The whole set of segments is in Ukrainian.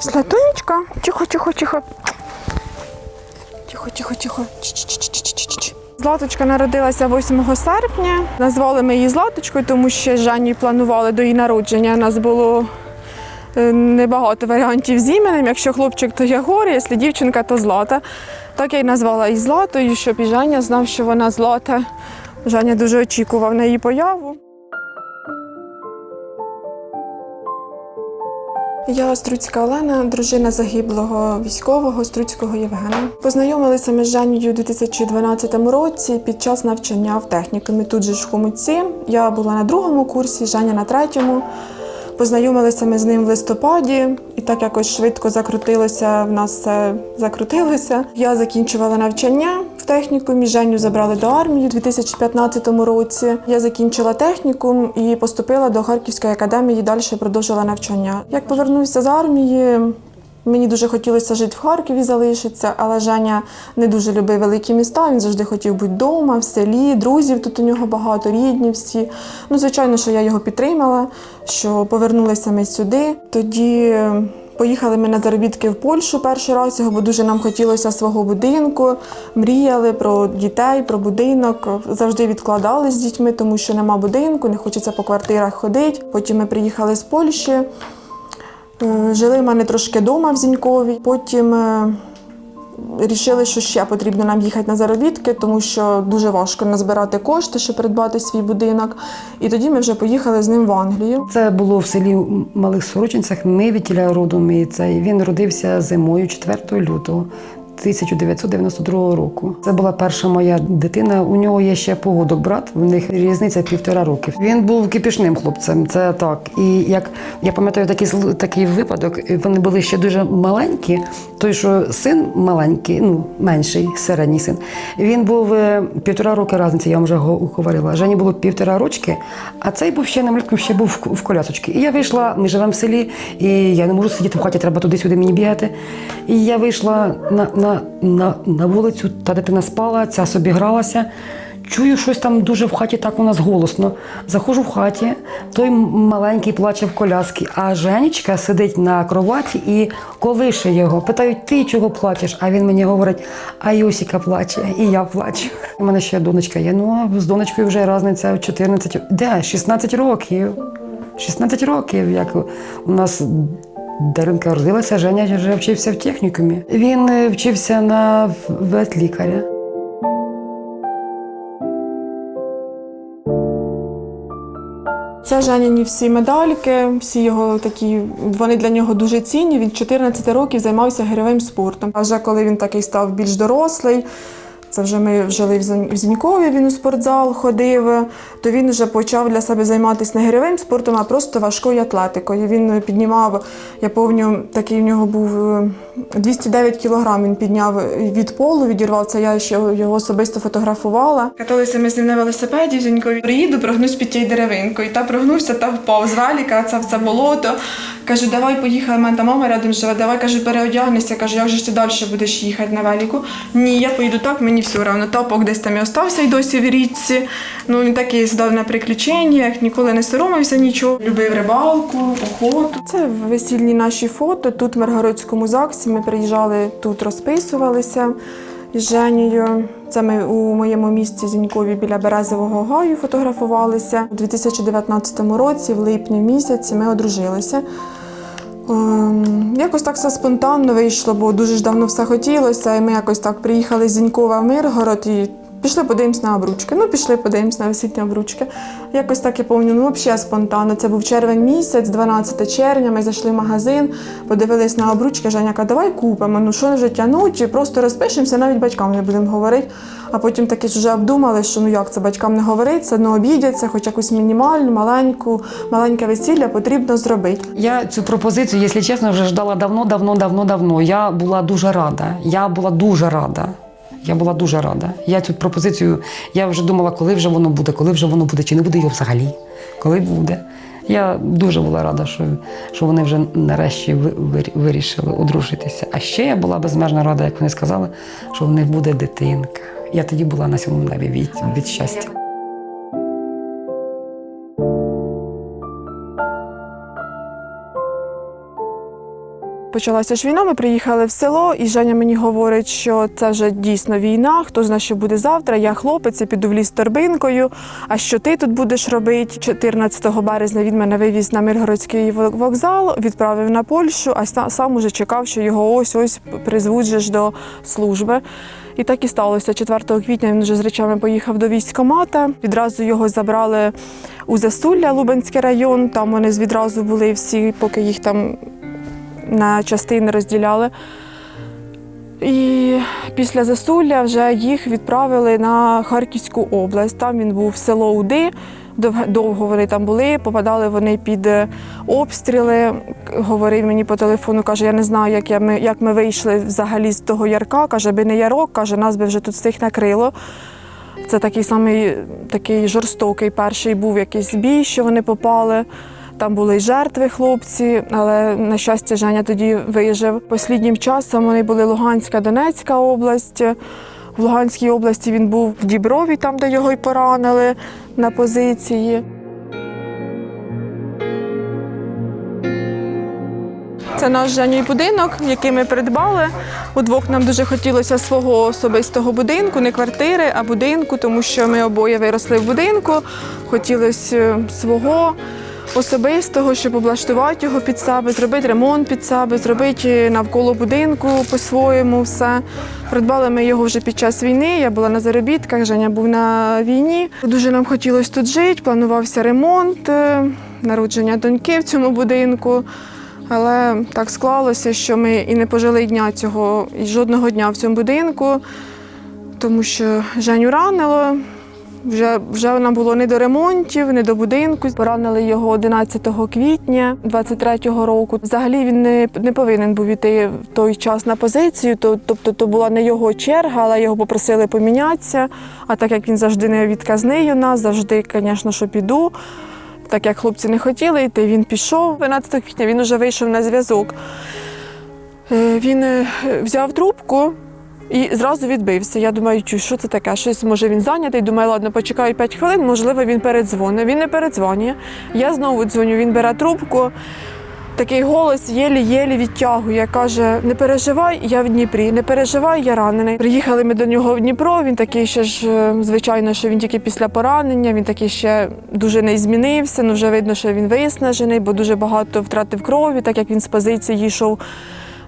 Златунечка, тихо, тихо, тихо. Тихо, тихо, тихо. Златочка народилася 8 серпня. Назвали ми її Златочкою, тому що Жанні планували до її народження. У нас було е, небагато варіантів з іменем. Якщо хлопчик, то Ягор, якщо дівчинка, то Злата. Так я й назвала її Златою, щоб і Жаня знав, що вона Злата. Жаня дуже очікував на її появу. Я Струцька Олена, дружина загиблого військового Струцького Євгена. Познайомилися ми з Жанією у 2012 році під час навчання в технікумі. Тут же ж в Хомутці. Я була на другому курсі, Жаня на третьому. Познайомилися ми з ним в листопаді, і так якось швидко закрутилося. В нас все закрутилося. Я закінчувала навчання технікумі. Женю забрали до армії у 2015 році. Я закінчила технікум і поступила до Харківської академії. Далі продовжила навчання. Як повернувся з армії. Мені дуже хотілося жити в Харкові, залишитися, але Женя не дуже любив великі міста. Він завжди хотів бути вдома, в селі, друзів тут у нього багато, рідні всі. Ну, звичайно, що я його підтримала, що повернулися ми сюди. Тоді поїхали ми на заробітки в Польщу перший раз, бо дуже нам хотілося свого будинку. Мріяли про дітей, про будинок. Завжди відкладали з дітьми, тому що нема будинку, не хочеться по квартирах ходити. Потім ми приїхали з Польщі. Е, Жили в мене трошки вдома в Зінькові. Потім е, рішили, що ще потрібно нам їхати на заробітки, тому що дуже важко назбирати кошти, щоб придбати свій будинок. І тоді ми вже поїхали з ним в Англію. Це було в селі Малих Сорочинцях. Ми відтіля родом. І цей він родився зимою 4 лютого. 1992 року. Це була перша моя дитина. У нього є ще погодок брат. В них різниця півтора роки. Він був кипішним хлопцем. Це так. І як я пам'ятаю такий такий випадок, вони були ще дуже маленькі. Той, що син маленький, ну менший, середній син. Він був е, півтора роки разниці, я вам вже го- говорила. Жені було півтора рочки, а цей був ще намальком, ще був в- в колясочці. І я вийшла, ми живемо в селі, і я не можу сидіти в хаті, треба туди-сюди мені бігати. І я вийшла на, на, на, на вулицю, та дитина спала, ця собі гралася. Чую, щось там дуже в хаті так у нас голосно. Заходжу в хаті, той маленький плаче в коляски, а Женечка сидить на кроваті і колише його. Питають, ти чого плачеш? А він мені говорить, а Йосіка плаче, і я плачу. У мене ще донечка є. Ну, а з донечкою вже різниця в 14, де? 16 років. 16 років, як у нас Даринка родилася, Женя вже вчився в технікумі. Він е, вчився на ветлікаря. Це Женяні всі медальки, всі його такі, вони для нього дуже цінні. Він 14 років займався гирьовим спортом. А вже коли він такий став більш дорослий, це вже ми жили в Зін- Зінькові, він у спортзал ходив, то він вже почав для себе займатися не гирьовим спортом, а просто важкою атлетикою. Він піднімав, я повню, такий в нього був е, 209 кілограм він підняв від полу, відірвав це. Я ще його особисто фотографувала. Каталися ми з ним на велосипеді в Зінькові. Приїду, прогнусь під тією деревинкою. Та прогнувся та впав з велика, це в це болото. Кажу, давай поїхали, мене там мама рядом живе, давай кажу, переодягнися. Кажу, як же ти далі будеш їхати на велику? Ні, я поїду так, мені все одно. Топок десь там і остався і досі в річці. Ну він такий здав на приключеннях, ніколи не соромився нічого. Любив рибалку, охоту. Це весільні наші фото. Тут в Миргородському ЗАГСі ми приїжджали, тут розписувалися з Женєю. Це ми у моєму місті Зінькові біля Березового гаю фотографувалися. У 2019 році, в липні місяці, ми одружилися. Ем, Якось так все спонтанно вийшло, бо дуже ж давно все хотілося. І ми якось так приїхали з Зінькова в Миргород і пішли подивимось на обручки. Ну, пішли подивимось на весільні обручки. Якось так я пам'ятаю, ну взагалі спонтанно. Це був червень місяць, 12 червня. Ми зайшли в магазин, подивились на обручки. Женя каже, давай купимо. Ну що вже тягнуть, просто розпишемося, навіть батькам не будемо говорити. А потім таки вже обдумали, що ну як це батькам не говорити, це ну обідяться, хоч якусь мінімальну, маленьку, маленьке весілля потрібно зробити. Я цю пропозицію, якщо чесно, вже ждала давно, давно, давно, давно. Я була дуже рада. Я була дуже рада. Я була дуже рада. Я цю пропозицію, я вже думала, коли вже воно буде, коли вже воно буде, чи не буде його взагалі, коли буде. Я дуже була рада, що, що вони вже нарешті вирішили одружитися. А ще я була безмежно рада, як вони сказали, що в них буде дитинка. Я тоді була на сьомому небі від, від щастя. Почалася ж війна, ми приїхали в село, і Женя мені говорить, що це вже дійсно війна. Хто знає, що буде завтра? Я хлопець, піду в ліс торбинкою. А що ти тут будеш робити? 14 березня він мене вивіз на Миргородський вокзал, відправив на Польщу, а сам уже чекав, що його ось ось призвуть же ж до служби. І так і сталося. 4 квітня він вже з речами поїхав до військкомата. Відразу його забрали у Засулля, Лубенський район. Там вони відразу були всі, поки їх там на частини розділяли. І після Засулля вже їх відправили на Харківську область. Там він був село Уди. Довго вони там були, попадали вони під е, обстріли. Говорив мені по телефону, каже, я не знаю, як, я, ми, як ми вийшли взагалі з того ярка. Каже, би не ярок, каже, нас би вже тут всіх накрило. Це такий самий такий жорстокий перший був якийсь бій, що вони попали. Там були й жертви хлопці, але на щастя, Женя тоді вижив. Посліднім часом вони були Луганська, Донецька область. В Луганській області він був в Діброві, там, де його й поранили на позиції. Це наш Женій будинок, який ми придбали. Удвох нам дуже хотілося свого особистого будинку, не квартири, а будинку, тому що ми обоє виросли в будинку. Хотілося е, свого особистого, щоб облаштувати його під себе, зробити ремонт під себе, зробити навколо будинку по-своєму все. Придбали ми його вже під час війни. Я була на заробітках, Женя був на війні. Дуже нам хотілося тут жити, планувався ремонт, е, народження доньки в цьому будинку. Але так склалося, що ми і не пожили дня цього, і жодного дня в цьому будинку, тому що Женю ранило. Вже, вже нам було не до ремонтів, не до будинку. Поранили його 11 квітня 23-го року. Взагалі він не, не повинен був іти в той час на позицію. То, тобто то була не його черга, але його попросили помінятися. А так як він завжди не відказний у нас, завжди, звісно, що піду. Так як хлопці не хотіли йти, він пішов 12 квітня, він вже вийшов на зв'язок. Е, Він е, взяв трубку і зразу відбився. Я думаю, «Чу, що це таке? Щось може він зайнятий. Думаю, ладно, почекаю 5 хвилин, можливо, він передзвонить. Він не передзвонює. Я знову дзвоню, він бере трубку. Такий голос єлі-єлі відтягує. Каже: не переживай, я в Дніпрі, не переживай, я ранений. Приїхали ми до нього в Дніпро. Він такий ще ж, е, звичайно, що він тільки після поранення, він такий ще дуже не змінився. Ну вже видно, що він виснажений, бо дуже багато втратив крові, так як він з позиції йшов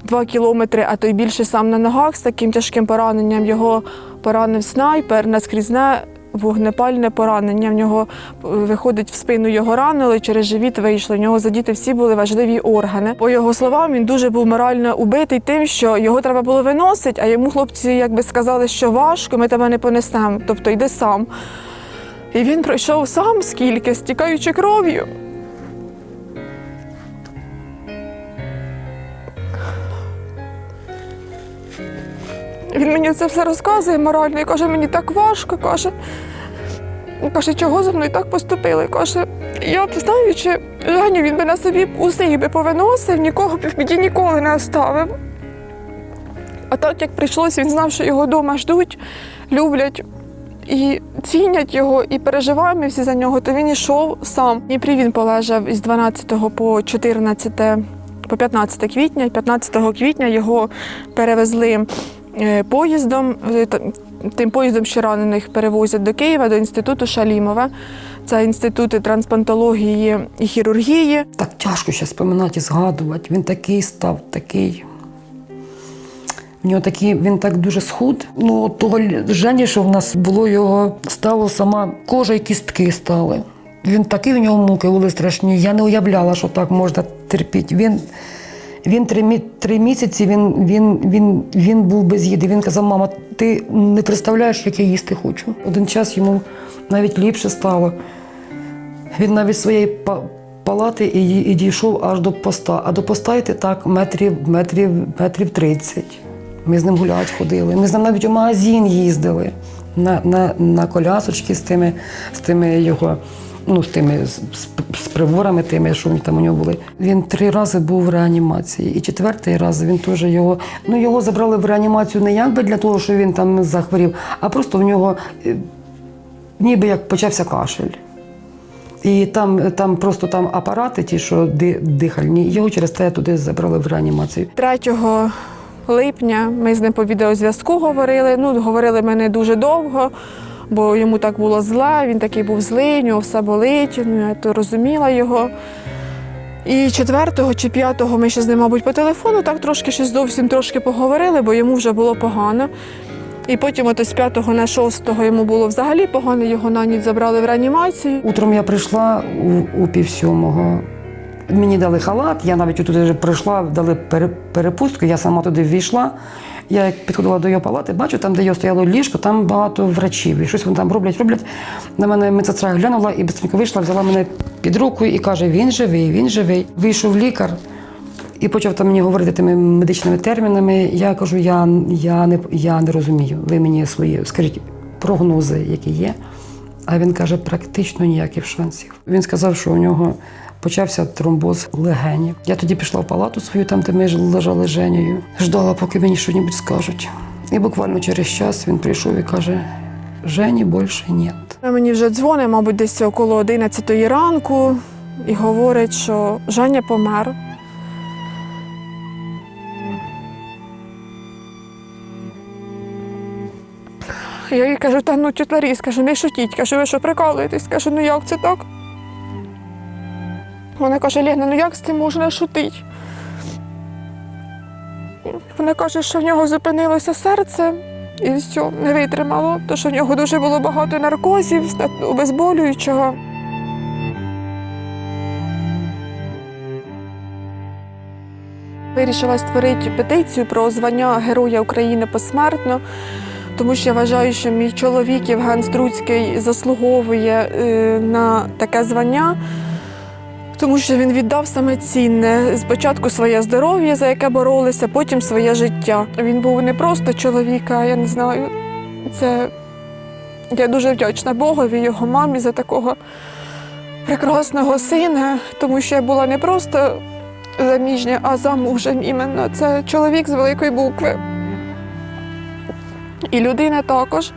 два кілометри, а то й більше сам на ногах з таким тяжким пораненням. Його поранив снайпер наскрізне. Вогнепальне поранення. В нього е, виходить в спину його ранили, через живіт вийшло. В нього задіти всі були важливі органи. По його словам, він дуже був морально убитий тим, що його треба було виносити, а йому хлопці якби сказали, що важко, ми тебе не понесемо. Тобто йди сам. І він пройшов сам скільки, стікаючи кров'ю. Він мені це все розказує морально і каже, мені так важко, каже. Каже, чого за мною так поступили? Каже, я б знаючи, Женю, він би на собі усіх би повиносив, нікого б в біді ніколи не оставив. А так як прийшлося, він знав, що його вдома ждуть, люблять і цінять його, і переживаємо всі за нього, то він йшов сам. Дніпрі він полежав із 12 по 14, по 15 квітня. 15 квітня його перевезли поїздом. е, Тим поїздом, що ранених перевозять до Києва, до інституту Шалімова. Це інститути трансплантології і хірургії. Так тяжко ще споминати і згадувати. Він такий став, такий. В нього такий, він так дуже схуд. Ну, того Жені, що в нас було, його стало сама кожа і кістки стали. Він такий в нього муки були страшні. Я не уявляла, що так можна терпіти. Він, він три, три місяці він, він, він, він був без їди. Він казав, мама, ти не представляєш, як я їсти хочу. Один час йому навіть ліпше стало. Він навіть своєї палати і, і дійшов аж до поста. А до поста йти так метрів, метрів, метрів 30. Ми з ним гуляти ходили. Ми з ним навіть у магазин їздили на, на, на колясочки з тими, з тими його. Ну, з тими з, з, приборами, тими, що там у нього були. Він три рази був в реанімації. І четвертий раз він теж його. Ну, його забрали в реанімацію не якби для того, що він там захворів, а просто в нього е, ніби як почався кашель. І там, там просто там апарати, ті, що дихальні, його через те туди забрали в реанімацію. 3 липня ми з ним по відеозв'язку говорили. Ну, говорили ми не дуже довго, бо йому так було зле, він такий був злий, у нього все болить, ну, я то розуміла його. І 4 чи 5 ми ще з ним, мабуть, по телефону так трошки щось зовсім трошки поговорили, бо йому вже було погано. І потім ото з 5 на 6 йому було взагалі погано, його на ніч забрали в реанімацію. Утром я прийшла у, у пів сьомого. Мені дали халат, я навіть туди вже прийшла, дали перепустку, я сама туди ввійшла. Я як підходила до його палати, бачу, там, де його стояло ліжко, там багато врачів. І щось вони там роблять, роблять. На мене медсестра глянула і швидко вийшла, взяла мене під руку і каже: він живий, він живий. Вийшов лікар і почав там мені говорити тими медичними термінами. Я кажу, я, я, не, я не розумію. Ви мені свої, скажіть, прогнози, які є. А він каже, практично ніяких шансів. Він сказав, що у нього почався тромбоз легенів. Я тоді пішла в палату свою, там, де ми лежали з ждала, поки мені щось скажуть. І буквально через час він прийшов і каже: Жені більше нет. Мені вже дзвонить, мабуть, десь около 11 ранку і говорить, що Женя помер. Я їй кажу, та ну тітя Ларіс, кажу, не шутіть, кажу, ви що прикалуєтесь? Кажу, ну як це так? Вона каже, Лена, ну як з цим можна шутити? Вона каже, що в нього зупинилося серце і все, не витримало, тому що в нього дуже було багато наркозів, обезболюючого. Вирішила створити петицію про звання Героя України посмертно, тому що я вважаю, що мій чоловік Євген Струцький заслуговує е, на таке звання. Тому що він віддав саме цінне спочатку своє здоров'я, за яке боролися, потім своє життя. Він був не просто чоловік, а я не знаю. Це я дуже вдячна Богові, його мамі за такого прекрасного сина, тому що я була не просто заміжня, а замужем іменно. Це чоловік з великої букви. І людина також.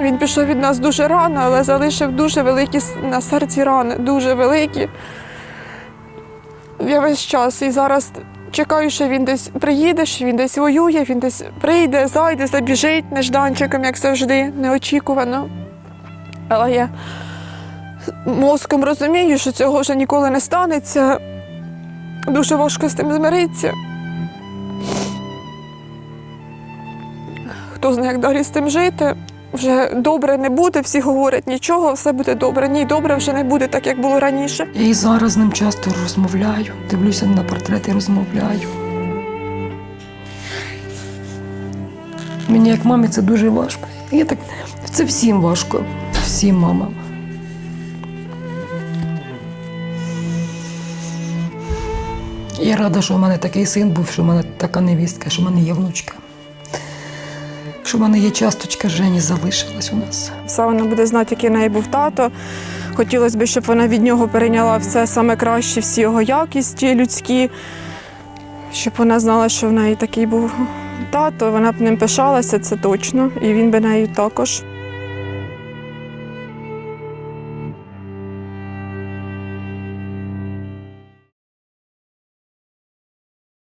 Він пішов від нас дуже рано, але залишив дуже великі на серці рани, дуже великі. Я весь час і зараз чекаю, що він десь приїде, що він десь воює, він десь прийде, зайде, забіжить нежданчиком, як завжди, неочікувано. Але я мозком розумію, що цього вже ніколи не станеться. Дуже важко з тим змиритися. Хто знає, як далі з тим жити. Вже добре не буде, всі говорять нічого, все буде добре. Ні, добре вже не буде так, як було раніше. Я і зараз ним часто розмовляю, дивлюся на портрети, розмовляю. Мені як мамі це дуже важко. Я так, це всім важко, всім мамам. Я рада, що в мене такий син був, що в мене така невістка, що в мене є внучка. Що в мене є часточка Жені залишилась у нас. Все вона буде знати, який в неї був тато. Хотілося б, щоб вона від нього перейняла все саме краще, всі його якісті людські, щоб вона знала, що в неї такий був тато. Вона б ним пишалася, це точно, і він би нею також.